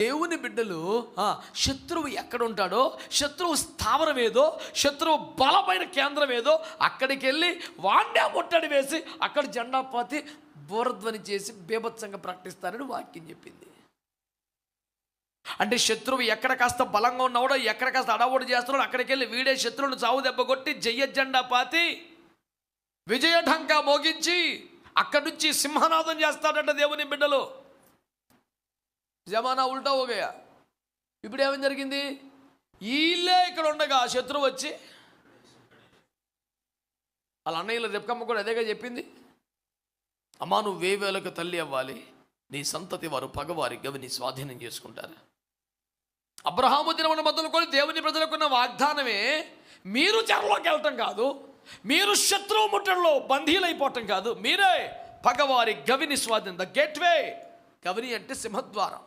దేవుని బిడ్డలు శత్రువు ఎక్కడ ఉంటాడో శత్రువు స్థావరం ఏదో శత్రువు బలమైన కేంద్రం ఏదో అక్కడికి వెళ్ళి వాండా ముట్టడి వేసి అక్కడ జెండా పాతి బోరధ్వని చేసి బీభత్సంగా ప్రకటిస్తారని వాక్యం చెప్పింది. అంటే శత్రువు ఎక్కడ కాస్త బలంగా ఉన్నాడో ఎక్కడ కాస్త అడవుడు చేస్తున్నాడో అక్కడికి వెళ్ళి వీడే శత్రువును చావు దెబ్బ కొట్టి జయ జెండా పాతి విజయ ఢంకా మోగించి అక్కడి నుంచి సింహనాదం చేస్తాడట దేవుని బిడ్డలు. జమానా ఉల్టా ఓగయా ఇప్పుడు ఏమని జరిగింది? వీళ్ళే ఇక్కడ ఉండగా శత్రువు వచ్చి వాళ్ళ అన్నయ్యల రెప్పకమ్మ కూడా అదేగా చెప్పింది. అమ్మా నువ్వు వేవేలకు తల్లి అవ్వాలి. నీ సంతతి వారు పగవారి గవిని స్వాధీనం చేసుకుంటారు. అబ్రహాము దినమున మొదలుకొని దేవుని ప్రజలకున్న వాగ్దానమే మీరు చెరలోకి వెళ్ళటం కాదు. మీరు శత్రువు ముట్టడిలో బంధీలైపోవటం కాదు. మీరే పగవారి గవిని స్వాధీనం. ద గేట్వే గవిని అంటే సింహద్వారం.